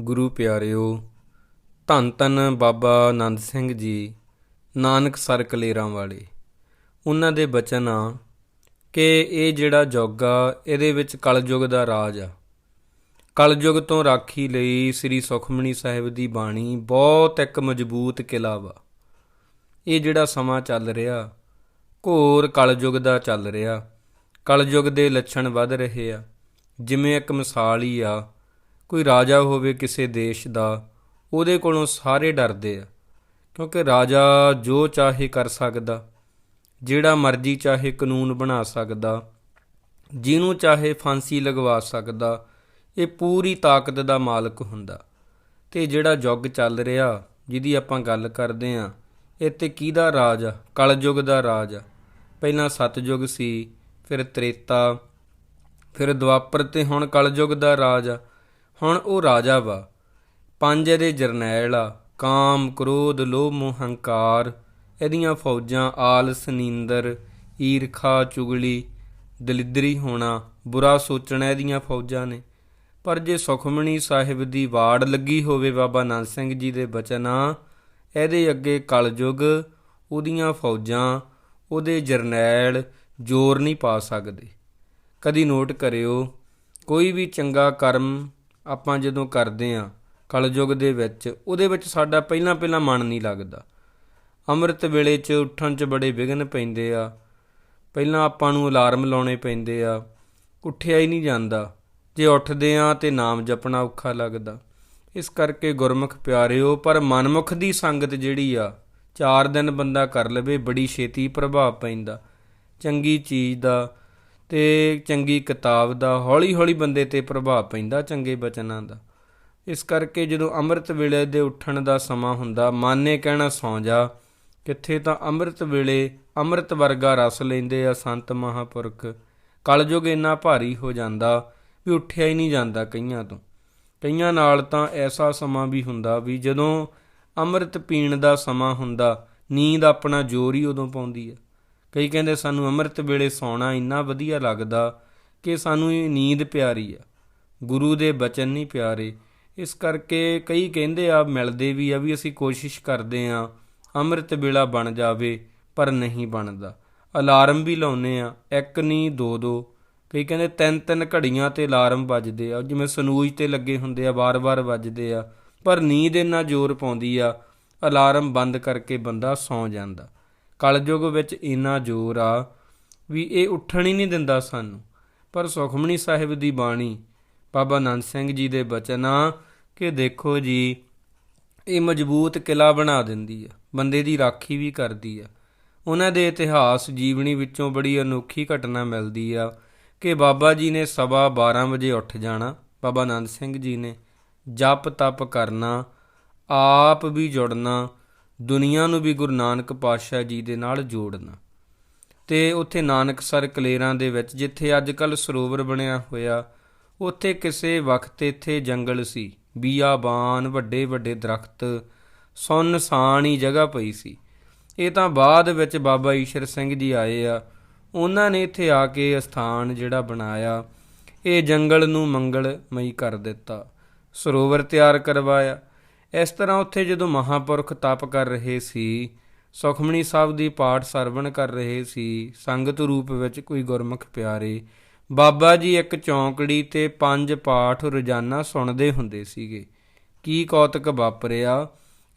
ਗੁਰੂ ਪਿਆਰਿਓ, ਧੰਨ ਧੰਨ ਬਾਬਾ ਆਨੰਦ ਸਿੰਘ ਜੀ, ਨਾਨਕ ਸਰ ਕਲੇਰਾਂ ਵਾਲੇ। ਉਹਨਾਂ ਦੇ ਬਚਨ ਆ ਕਿ ਇਹ ਜਿਹੜਾ ਯੁੱਗ ਆ ਇਹਦੇ ਵਿੱਚ ਕਲਯੁਗ ਦਾ ਰਾਜ ਆ। ਕਲਯੁਗ ਤੋਂ ਰਾਖੀ ਲਈ ਸ੍ਰੀ ਸੁਖਮਣੀ ਸਾਹਿਬ ਦੀ ਬਾਣੀ ਬਹੁਤ ਇੱਕ ਮਜ਼ਬੂਤ ਕਿਲਾ ਵਾ। ਇਹ ਜਿਹੜਾ ਸਮਾਂ ਚੱਲ ਰਿਹਾ, ਘੋਰ ਕਲਯੁਗ ਦਾ ਚੱਲ ਰਿਹਾ। ਕਲਯੁਗ ਦੇ ਲੱਛਣ ਵੱਧ ਰਹੇ ਆ। ਜਿਵੇਂ ਇੱਕ ਮਿਸਾਲ ਹੀ ਆ ਕੋਈ ਰਾਜਾ ਹੋਵੇ ਕਿਸੇ ਦੇਸ਼ ਦਾ, ਉਹਦੇ ਕੋਲੋਂ ਸਾਰੇ ਡਰਦੇ ਆ। ਕਿਉਂਕਿ ਰਾਜਾ ਜੋ ਚਾਹੇ ਕਰ ਸਕਦਾ, ਜਿਹੜਾ ਮਰਜ਼ੀ ਚਾਹੇ ਕਾਨੂੰਨ ਬਣਾ ਸਕਦਾ, ਜਿਹਨੂੰ ਚਾਹੇ ਫਾਂਸੀ ਲਗਵਾ ਸਕਦਾ, ਇਹ ਪੂਰੀ ਤਾਕਤ ਦਾ ਮਾਲਕ ਹੁੰਦਾ। ਤੇ ਜਿਹੜਾ ਯੁੱਗ ਚੱਲ ਰਿਹਾ, ਜਿਹਦੀ ਆਪਾਂ ਗੱਲ ਕਰਦੇ ਆਂ ਇਹ ਤੇ ਕਿਹਦਾ ਰਾਜ ਆ? ਕਲਯੁਗ ਦਾ ਰਾਜ ਆ। ਪਹਿਲਾਂ ਸਤਯੁਗ ਸੀ, ਫਿਰ ਤ੍ਰੇਤਾ, ਫਿਰ ਦੁਆਪਰ ਤੇ ਹੁਣ ਕਲਯੁਗ ਦਾ ਰਾਜ ਆ। ਹੁਣ ਉਹ ਰਾਜਾ ਵਾ। ਪੰਜ ਇਹਦੇ ਜਰਨੈਲ ਆ। ਕਾਮ, ਕ੍ਰੋਧ, ਲੋਭ ਮੋਹ ਹੰਕਾਰ। ਇਹਦੀਆਂ ਫੌਜਾਂ ਆਲਸ ਨੀਂਦਰ ਈਰਖਾ, ਚੁਗਲੀ, ਦਲਿਦਰੀ ਹੋਣਾ। ਬੁਰਾ ਸੋਚਣਾ ਇਹਦੀਆਂ ਫੌਜਾਂ ਨੇ। ਪਰ ਜੇ ਸੁਖਮਣੀ ਸਾਹਿਬ ਦੀ ਵਾੜ ਲੱਗੀ ਹੋਵੇ ਬਾਬਾ ਨਾਨਕ ਸਿੰਘ ਜੀ ਦੇ ਬਚਨਾਂ, ਇਹਦੇ ਅੱਗੇ ਕਲਯੁਗ, ਉਹਦੀਆਂ ਫੌਜਾਂ, ਉਹਦੇ ਜਰਨੈਲ ਜ਼ੋਰ ਨਹੀਂ ਪਾ ਸਕਦੇ। ਕਦੀ ਨੋਟ ਕਰਿਓ, ਕੋਈ ਵੀ ਚੰਗਾ ਕਰਮ ਆਪਾਂ ਜਦੋਂ ਕਰਦੇ ਆਂ ਕਲਯੁਗ ਦੇ ਵਿੱਚ, ਉਹਦੇ ਵਿੱਚ ਸਾਡਾ ਪਹਿਲਾਂ ਪਹਿਲਾਂ ਮਨ ਨਹੀਂ ਲੱਗਦਾ। ਅੰਮ੍ਰਿਤ ਵੇਲੇ 'ਚ ਉੱਠਣ 'ਚ ਬੜੇ ਵਿਘਨ ਪੈਂਦੇ ਆ। ਪਹਿਲਾਂ ਆਪਾਂ ਨੂੰ ਅਲਾਰਮ ਲਾਉਣੇ ਪੈਂਦੇ ਆ। ਉੱਠਿਆ ਹੀ ਨਹੀਂ ਜਾਂਦਾ। ਜੇ ਉੱਠਦੇ ਆ ਤੇ ਨਾਮ ਜਪਣਾ ਔਖਾ ਲੱਗਦਾ। ਇਸ ਕਰਕੇ ਗੁਰਮੁਖ ਪਿਆਰਿਓ, ਪਰ ਮਨਮੁਖ ਦੀ ਸੰਗਤ ਜਿਹੜੀ ਆ, ਚਾਰ ਦਿਨ ਬੰਦਾ ਕਰ ਲਵੇ, ਬੜੀ ਛੇਤੀ ਪ੍ਰਭਾਵ ਪੈਂਦਾ। ਚੰਗੀ ਚੀਜ਼ ਦਾ ਤੇ ਚੰਗੀ ਕਿਤਾਬ ਦਾ ਹੌਲੀ ਹੌਲੀ ਬੰਦੇ ਤੇ ਪ੍ਰਭਾਵ ਪੈਂਦਾ ਚੰਗੇ ਬਚਨਾਂ ਦਾ। ਇਸ ਕਰਕੇ ਜਦੋਂ ਅੰਮ੍ਰਿਤ ਵੇਲੇ ਦੇ ਉੱਠਣ ਦਾ ਸਮਾਂ ਹੁੰਦਾ, ਮਨ ਨੇ ਕਹਿਣਾ ਸੌਂ ਜਾ, ਕਿੱਥੇ ਤਾਂ ਅੰਮ੍ਰਿਤ ਵੇਲੇ ਅੰਮ੍ਰਿਤ ਵਰਗਾ ਰਸ ਲੈਂਦੇ ਆ ਸੰਤ ਮਹਾਪੁਰਖ। ਕਲਯੁਗ ਇੰਨਾ ਭਾਰੀ ਹੋ ਜਾਂਦਾ ਵੀ ਉੱਠਿਆ ਹੀ ਨਹੀਂ ਜਾਂਦਾ ਕਈਆਂ ਤੋਂ। ਕਈਆਂ ਨਾਲ ਤਾਂ ਐਸਾ ਸਮਾਂ ਵੀ ਹੁੰਦਾ ਵੀ ਜਦੋਂ ਅੰਮ੍ਰਿਤ ਪੀਣ ਦਾ ਸਮਾਂ ਹੁੰਦਾ, ਨੀਂਦ ਆਪਣਾ ਜ਼ੋਰ ਹੀ ਉਦੋਂ ਪਾਉਂਦੀ ਹੈ ਕਈ ਕਹਿੰਦੇ ਸਾਨੂੰ ਅੰਮ੍ਰਿਤ ਵੇਲੇ ਸੌਣਾ ਇੰਨਾ ਵਧੀਆ ਲੱਗਦਾ ਕਿ ਸਾਨੂੰ ਇਹ ਨੀਂਦ ਪਿਆਰੀ ਆ। ਗੁਰੂ ਦੇ ਬਚਨ ਨਹੀਂ ਪਿਆਰੇ। ਇਸ ਕਰਕੇ ਕਈ ਕਹਿੰਦੇ ਆ, ਮਿਲਦੇ ਵੀ ਆ ਵੀ ਅਸੀਂ ਕੋਸ਼ਿਸ਼ ਕਰਦੇ ਆ, ਅੰਮ੍ਰਿਤ ਵੇਲਾ ਬਣ ਜਾਵੇ, ਪਰ ਨਹੀਂ ਬਣਦਾ। ਅਲਾਰਮ ਵੀ ਲਾਉਨੇ ਆ, ਇੱਕ ਨਹੀਂ ਦੋ ਦੋ। ਕਈ ਕਹਿੰਦੇ ਤਿੰਨ ਤਿੰਨ ਘੜੀਆਂ ਤੇ ਅਲਾਰਮ ਵੱਜਦੇ ਆ। ਜਿਵੇਂ ਸਨੂਜ ਤੇ ਲੱਗੇ ਹੁੰਦੇ ਆ ਵਾਰ-ਵਾਰ ਵੱਜਦੇ ਆ। ਪਰ ਨੀਂਦ ਇੰਨਾ ਜ਼ੋਰ ਪਾਉਂਦੀ ਆ, ਅਲਾਰਮ ਬੰਦ ਕਰਕੇ ਬੰਦਾ ਸੌਂ ਜਾਂਦਾ। ਕਲਯੁਗ ਵਿੱਚ ਇੰਨਾ ਜ਼ੋਰ ਆ ਵੀ ਇਹ ਉੱਠਣ ਹੀ ਨਹੀਂ ਦਿੰਦਾ ਸਾਨੂੰ। ਪਰ ਸੁਖਮਣੀ ਸਾਹਿਬ ਦੀ ਬਾਣੀ, ਬਾਬਾ ਨੰਦ ਸਿੰਘ ਜੀ ਦੇ ਬਚਨ ਆ ਕਿ ਦੇਖੋ ਜੀ, ਇਹ ਮਜ਼ਬੂਤ ਕਿਲਾ ਬਣਾ ਦਿੰਦੀ ਆ, ਬੰਦੇ ਦੀ ਰਾਖੀ ਵੀ ਕਰਦੀ ਆ। ਉਹਨਾਂ ਦੇ ਇਤਿਹਾਸ ਜੀਵਨੀ ਵਿੱਚੋਂ ਬੜੀ ਅਨੋਖੀ ਘਟਨਾ ਮਿਲਦੀ ਆ ਕਿ ਬਾਬਾ ਜੀ ਨੇ ਸਵਾ 12 ਵਜੇ ਉੱਠ ਜਾਣਾ, ਬਾਬਾ ਆਨੰਦ ਸਿੰਘ ਜੀ ਨੇ, ਜਪ ਤਪ ਕਰਨਾ, ਆਪ ਵੀ ਜੁੜਨਾ ਦੁਨੀਆ ਨੂੰ ਵੀ ਗੁਰੂ ਨਾਨਕ ਪਾਤਸ਼ਾਹ ਜੀ ਦੇ ਨਾਲ ਜੋੜਨਾ। ਤੇ ਉੱਥੇ ਨਾਨਕਸਰ ਕਲੇਰਾਂ ਦੇ ਵਿੱਚ, ਜਿੱਥੇ ਅੱਜ ਕੱਲ ਸਰੋਵਰ ਬਣਿਆ ਹੋਇਆ, ਉੱਥੇ ਕਿਸੇ ਵਕਤ ਇੱਥੇ ਜੰਗਲ ਸੀ। ਬੀਆਬਾਨ ਵੱਡੇ ਵੱਡੇ ਦਰਖਤ ਹੀ ਜਗ੍ਹਾ ਪਈ ਸੀ। ਇਹ ਤਾਂ ਬਾਅਦ ਵਿੱਚ ਬਾਬਾ ਈਸ਼ਰ ਸਿੰਘ ਜੀ ਆਏ ਆ। ਉਹਨਾਂ ਨੇ ਇੱਥੇ ਆ ਕੇ ਸਥਾਨ ਜਿਹੜਾ ਬਣਾਇਆ। ਇਹ ਜੰਗਲ ਨੂੰ ਮੰਗਲਮਈ ਕਰ ਦਿੱਤਾ। ਸਰੋਵਰ ਤਿਆਰ ਕਰਵਾਇਆ। ਇਸ ਤਰ੍ਹਾਂ ਉੱਥੇ ਜਦੋਂ ਮਹਾਪੁਰਖ ਤਪ ਕਰ ਰਹੇ ਸੀ ਸੁਖਮਣੀ ਸਾਹਿਬ ਦੀ ਪਾਠ ਸਰਵਣ ਕਰ ਰਹੇ ਸੀ, ਸੰਗਤ ਰੂਪ ਵਿੱਚ ਕੋਈ ਗੁਰਮੁਖ ਪਿਆਰੇ, ਬਾਬਾ ਜੀ ਇੱਕ ਚੌਂਕੜੀ ਤੇ ਪੰਜ ਪਾਠ ਰੋਜ਼ਾਨਾ ਸੁਣਦੇ ਹੁੰਦੇ ਸੀਗੇ। ਕੀ ਕੌਤਕ ਵਾਪਰਿਆ?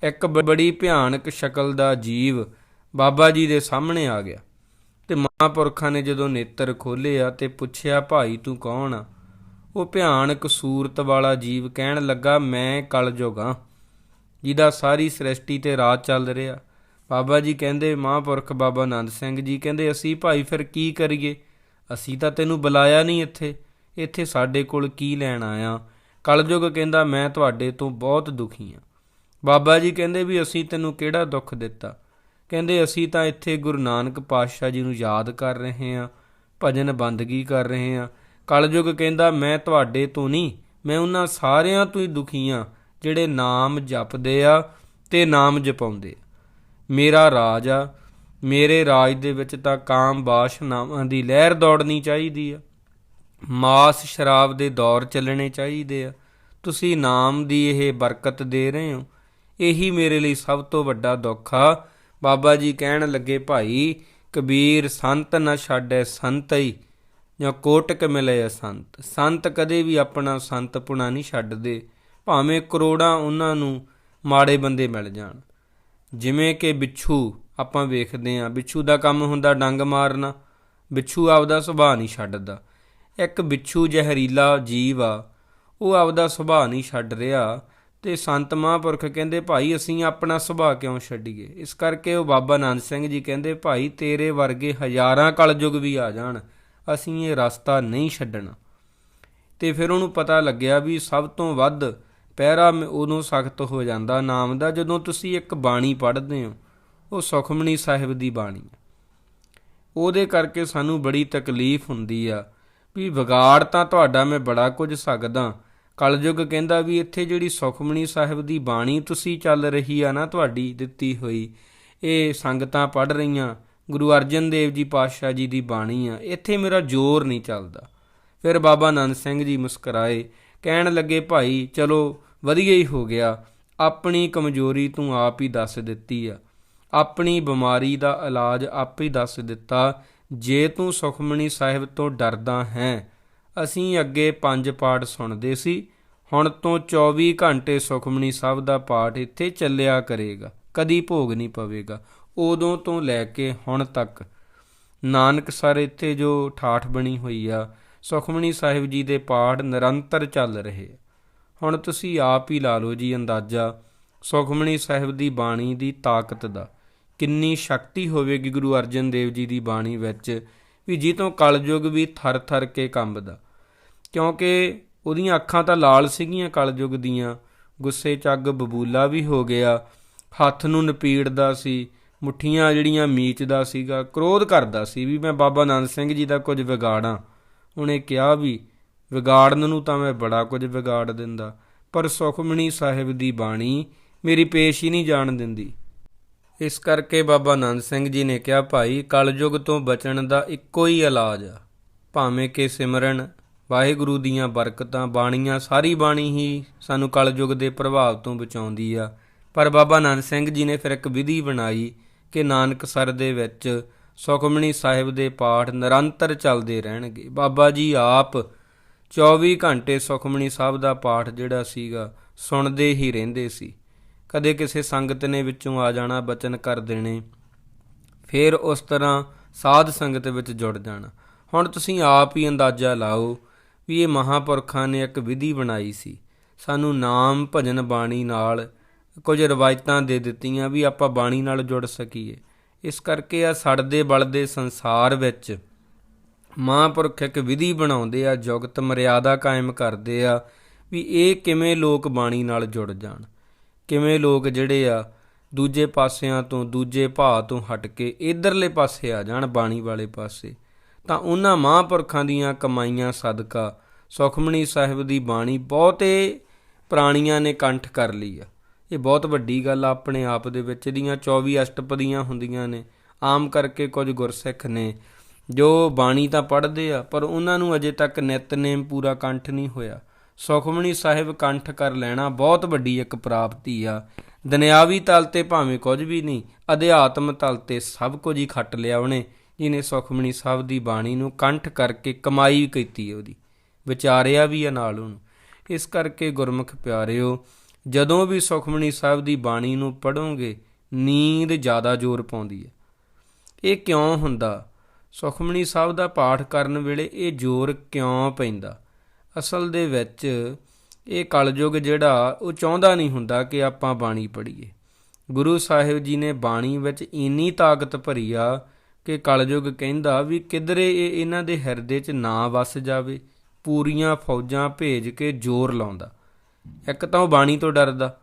ਇੱਕ ਬੜੀ ਭਿਆਨਕ ਸ਼ਕਲ ਦਾ ਜੀਵ ਬਾਬਾ ਜੀ ਦੇ ਸਾਹਮਣੇ ਆ ਗਿਆ ਤੇ ਮਹਾਂਪੁਰਖਾਂ ਨੇ ਜਦੋਂ ਨੇਤਰ ਖੋਲੇ ਆ ਤੇ ਪੁੱਛਿਆ, ਭਾਈ, ਤੂੰ ਕੌਣ ਆ? ਉਹ ਭਿਆਨਕ ਸੂਰਤ ਵਾਲਾ ਜੀਵ ਕਹਿਣ ਲੱਗਾ, ਮੈਂ ਕਲਯੁਗਾਂ ਜਿਹਦਾ ਸਾਰੀ ਸ੍ਰਿਸ਼ਟੀ ਤੇ ਰਾਜ ਚੱਲ ਰਿਹਾ। ਬਾਬਾ ਜੀ ਕਹਿੰਦੇ, ਮਹਾਂਪੁਰਖ ਬਾਬਾ ਆਨੰਦ ਸਿੰਘ ਜੀ ਕਹਿੰਦੇ, ਅਸੀਂ ਭਾਈ ਫਿਰ ਕੀ ਕਰੀਏ? ਅਸੀਂ ਤਾਂ ਤੈਨੂੰ ਬੁਲਾਇਆ ਨਹੀਂ ਇੱਥੇ। ਇੱਥੇ ਸਾਡੇ ਕੋਲ ਕੀ ਲੈਣ ਆਇਆ? ਕਲਯੁਗ ਕਹਿੰਦਾ, ਮੈਂ ਤੁਹਾਡੇ ਤੋਂ ਬਹੁਤ ਦੁਖੀ ਹਾਂ। ਬਾਬਾ ਜੀ ਕਹਿੰਦੇ ਵੀ ਅਸੀਂ ਤੈਨੂੰ ਕਿਹੜਾ ਦੁੱਖ ਦਿੱਤਾ? ਕਹਿੰਦੇ, ਅਸੀਂ ਤਾਂ ਇੱਥੇ ਗੁਰੂ ਨਾਨਕ ਪਾਤਸ਼ਾਹ ਜੀ ਨੂੰ ਯਾਦ ਕਰ ਰਹੇ ਹਾਂ, ਭਜਨ ਬੰਦਗੀ ਕਰ ਰਹੇ ਹਾਂ। ਕਲਯੁਗ ਕਹਿੰਦਾ, ਮੈਂ ਤੁਹਾਡੇ ਤੋਂ ਨਹੀਂ, ਮੈਂ ਉਹਨਾਂ ਸਾਰਿਆਂ ਤੋਂ ਹੀ ਦੁਖੀ ਹਾਂ। ਜਿਹੜੇ ਨਾਮ ਜਪਦੇ ਆ ਤੇ ਨਾਮ ਜਪਾਉਂਦੇ ਮੇਰਾ ਰਾਜ ਆ, ਮੇਰੇ ਰਾਜ ਦੇ ਵਿੱਚ ਤਾਂ ਕਾਮ ਬਾਸ਼ਨਾਵਾਂ ਦੀ ਲਹਿਰ ਦੌੜਨੀ ਚਾਹੀਦੀ ਆ। ਮਾਸ ਸ਼ਰਾਬ ਦੇ ਦੌਰ ਚੱਲਣੇ ਚਾਹੀਦੇ ਆ। ਤੁਸੀਂ ਨਾਮ ਦੀ ਇਹ ਬਰਕਤ ਦੇ ਰਹੇ ਹੋ। ਇਹੀ ਮੇਰੇ ਲਈ ਸਭ ਤੋਂ ਵੱਡਾ ਦੁੱਖ ਆ। ਬਾਬਾ ਜੀ ਕਹਿਣ ਲੱਗੇ, ਭਾਈ, ਕਬੀਰ ਸੰਤ ਨਾ ਛੱਡੈ ਸੰਤਈ ਜਾਂ ਕੋਟਕ ਮਿਲੇ ਸੰਤ। ਸੰਤ ਕਦੇ ਵੀ ਆਪਣਾ ਸੰਤ ਪੁਣਾ ਨਹੀਂ ਛੱਡਦੇ। ਭਾਵੇਂ ਕਰੋੜਾਂ ਉਹਨਾਂ ਨੂੰ ਮਾੜੇ ਬੰਦੇ ਮਿਲ ਜਾਣ। ਜਿਵੇਂ ਕਿ ਬਿੱਛੂ ਆਪਾਂ ਵੇਖਦੇ ਆਂ ਬਿੱਛੂ ਦਾ ਕੰਮ ਹੁੰਦਾ ਡੰਗ ਮਾਰਨਾ। ਬਿੱਛੂ ਆਪਦਾ ਸੁਭਾਅ ਨਹੀਂ ਛੱਡਦਾ। ਇੱਕ ਬਿੱਛੂ ਜ਼ਹਿਰੀਲਾ ਜੀਵ ਆ। ਉਹ ਆਪਦਾ ਸੁਭਾਅ ਨਹੀਂ ਛੱਡ ਰਿਹਾ ਤੇ ਸੰਤ ਮਹਾਂਪੁਰਖ ਕਹਿੰਦੇ, ਭਾਈ, ਅਸੀਂ ਆਪਣਾ ਸੁਭਾਅ ਕਿਉਂ ਛੱਡੀਏ? ਇਸ ਕਰਕੇ ਉਹ ਬਾਬਾ ਆਨੰਦ ਸਿੰਘ ਜੀ ਕਹਿੰਦੇ, ਭਾਈ, ਤੇਰੇ ਵਰਗੇ ਹਜ਼ਾਰਾਂ ਕਲਯੁਗ ਵੀ ਆ ਜਾਣ। ਅਸੀਂ ਇਹ ਰਸਤਾ ਨਹੀਂ ਛੱਡਣਾ। ਤੇ ਫਿਰ ਉਹਨੂੰ ਪਤਾ ਲੱਗਿਆ ਵੀ ਸਭ ਤੋਂ ਵੱਧ ਪਹਿਰਾ ਮ- ਉਦੋਂ ਸਖਤ ਹੋ ਜਾਂਦਾ। ਨਾਮ ਦਾ ਜਦੋਂ ਤੁਸੀਂ ਇੱਕ ਬਾਣੀ ਪੜ੍ਹਦੇ ਹੋ, ਉਹ ਸੁਖਮਣੀ ਸਾਹਿਬ ਦੀ ਬਾਣੀ ਹੈ। ਉਹਦੇ ਕਰਕੇ ਸਾਨੂੰ ਬੜੀ ਤਕਲੀਫ ਹੁੰਦੀ ਆ ਵੀ ਵਿਗਾੜ ਤਾਂ ਤੁਹਾਡਾ ਮੈਂ ਬੜਾ ਕੁਝ ਸਕਦਾ। ਕਲਯੁਗ ਕਹਿੰਦਾ ਵੀ ਇੱਥੇ ਜਿਹੜੀ ਸੁਖਮਣੀ ਸਾਹਿਬ ਦੀ ਬਾਣੀ ਤੁਸੀਂ ਚੱਲ ਰਹੀ ਆ ਨਾ ਤੁਹਾਡੀ ਦਿੱਤੀ ਹੋਈ, ਇਹ ਸੰਗਤਾਂ ਪੜ ਰਹੀਆਂ। ਗੁਰੂ ਅਰਜਨ ਦੇਵ ਜੀ ਪਾਤਸ਼ਾਹ ਜੀ ਦੀ ਬਾਣੀ ਆ। ਇੱਥੇ ਮੇਰਾ ਜ਼ੋਰ ਨਹੀਂ ਚੱਲਦਾ। ਫਿਰ ਬਾਬਾ ਨੰਦ ਸਿੰਘ ਜੀ ਮੁਸਕਰਾਏ, ਕਹਿਣ ਲੱਗੇ, ਭਾਈ, ਚਲੋ ਵਧੀਆ ਹੀ ਹੋ ਗਿਆ। ਆਪਣੀ ਕਮਜ਼ੋਰੀ ਤੂੰ ਆਪ ਹੀ ਦੱਸ ਦਿੱਤੀ ਆ। ਆਪਣੀ ਬਿਮਾਰੀ ਦਾ ਇਲਾਜ ਆਪ ਹੀ ਦੱਸ ਦਿੱਤਾ। ਜੇ ਤੂੰ ਸੁਖਮਣੀ ਸਾਹਿਬ ਤੋਂ ਡਰਦਾ ਹੈ। ਅਸੀਂ ਅੱਗੇ ਪੰਜ ਪਾਠ ਸੁਣਦੇ ਸੀ। ਹੁਣ ਤੋਂ 24 ਘੰਟੇ ਸੁਖਮਣੀ ਸਾਹਿਬ ਦਾ ਪਾਠ ਇੱਥੇ ਚੱਲਿਆ ਕਰੇਗਾ। ਕਦੀ ਭੋਗ ਨਹੀਂ ਪਵੇਗਾ। ਉਦੋਂ ਤੋਂ ਲੈ ਕੇ ਹੁਣ ਤੱਕ। ਨਾਨਕ ਸਰ ਇੱਥੇ ਜੋ ਠਾਠ ਬਣੀ ਹੋਈ ਆ। ਸੁਖਮਣੀ ਸਾਹਿਬ ਜੀ ਦੇ ਪਾਠ ਨਿਰੰਤਰ ਚੱਲ ਰਹੇ ਆ। ਹੁਣ ਤੁਸੀਂ ਆਪ ਹੀ ਲਾ ਲਓ ਜੀ ਅੰਦਾਜ਼ਾ ਸੁਖਮਣੀ ਸਾਹਿਬ ਦੀ ਬਾਣੀ ਦੀ ਤਾਕਤ ਦਾ। ਕਿੰਨੀ ਸ਼ਕਤੀ ਹੋਵੇਗੀ ਗੁਰੂ ਅਰਜਨ ਦੇਵ ਜੀ ਦੀ ਬਾਣੀ ਵਿੱਚ ਵੀ ਜੀ ਤੋਂ ਕਲਯੁਗ ਵੀ ਥਰ-ਥਰ ਕੇ ਕੰਬਦਾ। ਕਿਉਂਕਿ ਉਹਦੀਆਂ ਅੱਖਾਂ ਤਾਂ ਲਾਲ ਸੀਗੀਆਂ ਕਲਯੁਗ ਦੀਆਂ, ਗੁੱਸੇ ਚ ਅੱਗ ਬਬੂਲਾ ਵੀ ਹੋ ਗਿਆ, ਹੱਥ ਨੂੰ ਨਪੀੜਦਾ ਸੀ, ਮੁੱਠੀਆਂ ਜਿਹੜੀਆਂ ਮੀਚਦਾ ਸੀਗਾ, ਕ੍ਰੋਧ ਕਰਦਾ ਸੀ ਵੀ ਮੈਂ ਬਾਬਾ ਆਨੰਦ ਸਿੰਘ ਜੀ ਦਾ ਕੁਝ ਵਿਗਾੜਾਂ। ਉਹਨੇ ਕਿਹਾ ਵੀ ਵਿਗਾੜਨ ਨੂੰ ਤਾਂ ਮੈਂ ਬੜਾ ਕੁਝ ਵਿਗਾੜ ਦਿੰਦਾ, ਪਰ ਸੁਖਮਣੀ ਸਾਹਿਬ ਦੀ ਬਾਣੀ ਮੇਰੀ ਪੇਸ਼ ਹੀ ਨਹੀਂ ਜਾਣ ਦਿੰਦੀ। ਇਸ ਕਰਕੇ ਬਾਬਾ ਆਨੰਦ ਸਿੰਘ ਜੀ ਨੇ ਕਿਹਾ, ਭਾਈ, ਕਲਯੁਗ ਤੋਂ ਬਚਣ ਦਾ ਇੱਕੋ ਹੀ ਇਲਾਜ ਆ। ਭਾਵੇਂ ਕਿ ਸਿਮਰਨ, ਵਾਹਿਗੁਰੂ ਦੀਆਂ ਬਰਕਤਾਂ, ਬਾਣੀਆਂ, ਸਾਰੀ ਬਾਣੀ ਹੀ ਸਾਨੂੰ ਕਲਯੁਗ ਦੇ ਪ੍ਰਭਾਵ ਤੋਂ ਬਚਾਉਂਦੀ ਆ। ਪਰ ਬਾਬਾ ਆਨੰਦ ਸਿੰਘ ਜੀ ਨੇ ਫਿਰ ਇੱਕ ਵਿਧੀ ਬਣਾਈ ਕਿ ਨਾਨਕ ਸਰ ਦੇ ਵਿੱਚ ਸੁਖਮਣੀ ਸਾਹਿਬ ਦੇ ਪਾਠ ਨਿਰੰਤਰ ਚੱਲਦੇ ਰਹਿਣਗੇ। ਬਾਬਾ ਜੀ ਆਪ 24 ਘੰਟੇ ਸੁਖਮਣੀ ਸਾਹਿਬ ਦਾ ਪਾਠ ਜਿਹੜਾ ਸੀਗਾ, ਸੁਣਦੇ ਹੀ ਰਹਿੰਦੇ ਸੀ। ਕਦੇ ਕਿਸੇ ਸੰਗਤ ਨੇ ਵਿੱਚੋਂ ਆ ਜਾਣਾ, ਬਚਨ ਕਰ ਦੇਣੇ। ਫਿਰ ਉਸ ਤਰ੍ਹਾਂ ਸਾਧ ਸੰਗਤ ਵਿੱਚ ਜੁੜ ਜਾਣਾ। ਹੁਣ ਤੁਸੀਂ ਆਪ ਹੀ ਅੰਦਾਜ਼ਾ ਲਾਓ ਵੀ ਇਹ ਮਹਾਪੁਰਖਾਂ ਨੇ ਇੱਕ ਵਿਧੀ ਬਣਾਈ ਸੀ। ਸਾਨੂੰ ਨਾਮ, ਭਜਨ, ਬਾਣੀ ਨਾਲ ਕੁਝ ਰਵਾਇਤਾਂ ਦੇ ਦਿੱਤੀਆਂ ਵੀ ਆਪਾਂ ਬਾਣੀ ਨਾਲ ਜੁੜ ਸਕੀਏ। ਇਸ ਕਰਕੇ ਆ ਸੜਦੇ ਬਲਦੇ ਸੰਸਾਰ ਵਿੱਚ ਮਹਾਂਪੁਰਖ ਇੱਕ ਵਿਧੀ ਬਣਾਉਂਦੇ ਆ, ਜੁਗਤ ਮਰਿਆਦਾ ਕਾਇਮ ਕਰਦੇ ਆ, ਵੀ ਇਹ ਕਿਵੇਂ ਲੋਕ ਬਾਣੀ ਨਾਲ ਜੁੜ ਜਾਣ। ਕਿਵੇਂ ਲੋਕ ਜਿਹੜੇ ਆ, ਦੂਜੇ ਪਾਸਿਆਂ ਤੋਂ, ਦੂਜੇ ਭਾਅ ਤੋਂ ਹਟ ਕੇ ਇਧਰਲੇ ਪਾਸੇ ਆ ਜਾਣ, ਬਾਣੀ ਵਾਲੇ ਪਾਸੇ। ਤਾਂ ਉਹਨਾਂ ਮਹਾਂਪੁਰਖਾਂ ਦੀਆਂ ਕਮਾਈਆਂ, ਸਦਕਾ ਸੁਖਮਣੀ ਸਾਹਿਬ ਦੀ ਬਾਣੀ ਬਹੁਤੇ ਪ੍ਰਾਣੀਆਂ ਨੇ ਕੰਠ ਕਰ ਲਈ ਆ। ਇਹ ਬਹੁਤ ਵੱਡੀ ਗੱਲ ਆ, ਆਪਣੇ ਆਪ ਦੇ ਵਿੱਚ ਇਹਦੀਆਂ 24 ਅਸ਼ਟਪਦੀਆਂ ਹੁੰਦੀਆਂ ਨੇ। ਆਮ ਕਰਕੇ ਕੁਝ ਗੁਰਸਿੱਖ ਨੇ ਜੋ ਬਾਣੀ ਤਾਂ ਪੜ੍ਹਦੇ ਆ, ਪਰ ਉਹਨਾਂ ਨੂੰ ਅਜੇ ਤੱਕ ਨਿਤਨੇਮ ਪੂਰਾ ਕੰਠ ਨਹੀਂ ਹੋਇਆ। ਸੁਖਮਣੀ ਸਾਹਿਬ ਕੰਠ ਕਰ ਲੈਣਾ ਬਹੁਤ ਵੱਡੀ ਇੱਕ ਪ੍ਰਾਪਤੀ ਆ। ਦੁਨਿਆਵੀ ਤਲ ਤੇ ਭਾਵੇਂ ਕੁਝ ਵੀ ਨਹੀਂ, ਅਧਿਆਤਮ ਤਲ ਤੇ ਸਭ ਕੁਝ ਹੀ ਖੱਟ ਲਿਆ ਉਹਨੇ, ਜਿਹਨੇ ਸੁਖਮਣੀ ਸਾਹਿਬ ਦੀ ਬਾਣੀ ਨੂੰ ਕੰਠ ਕਰਕੇ ਕਮਾਈ ਕੀਤੀ ਉਹਦੀ। ਵਿਚਾਰਿਆ ਵੀ ਆ ਨਾਲ ਉਹਨੂੰ। ਇਸ ਕਰਕੇ ਗੁਰਮੁਖ ਪਿਆਰਿਓ, ਜਦੋਂ ਵੀ ਸੁਖਮਣੀ ਸਾਹਿਬ ਦੀ ਬਾਣੀ ਨੂੰ ਪੜੋਗੇ ਨੀਂਦ ਜ਼ਿਆਦਾ ਜ਼ੋਰ ਪਾਉਂਦੀ ਹੈ ਇਹ ਕਿਉਂ ਹੁੰਦਾ? ਸੁਖਮਣੀ ਸਾਹਿਬ ਦਾ ਪਾਠ ਕਰਨ ਵੇਲੇ ਇਹ ਜ਼ੋਰ ਕਿਉਂ ਪੈਂਦਾ? ਅਸਲ ਦੇ ਵਿੱਚ ਇਹ ਕਲਯੁਗ ਜਿਹੜਾ, ਉਹ ਚਾਹੁੰਦਾ ਨਹੀਂ ਹੁੰਦਾ ਕਿ ਆਪਾਂ ਬਾਣੀ ਪੜ੍ਹੀਏ। ਗੁਰੂ ਸਾਹਿਬ ਜੀ ਨੇ ਬਾਣੀ ਵਿੱਚ ਇੰਨੀ ਤਾਕਤ ਭਰੀ ਆ ਕਿ ਕਲਯੁਗ ਕਹਿੰਦਾ ਵੀ ਕਿਧਰੇ ਇਹ ਇਹਨਾਂ ਦੇ ਹਿਰਦੇ 'ਚ ਨਾ ਵਸ ਜਾਵੇ, ਪੂਰੀਆਂ ਫੌਜਾਂ ਭੇਜ ਕੇ ਜ਼ੋਰ ਲਾਉਂਦਾ। ਇੱਕ ਤਾਂ ਉਹ ਬਾਣੀ ਤੋਂ ਡਰਦਾ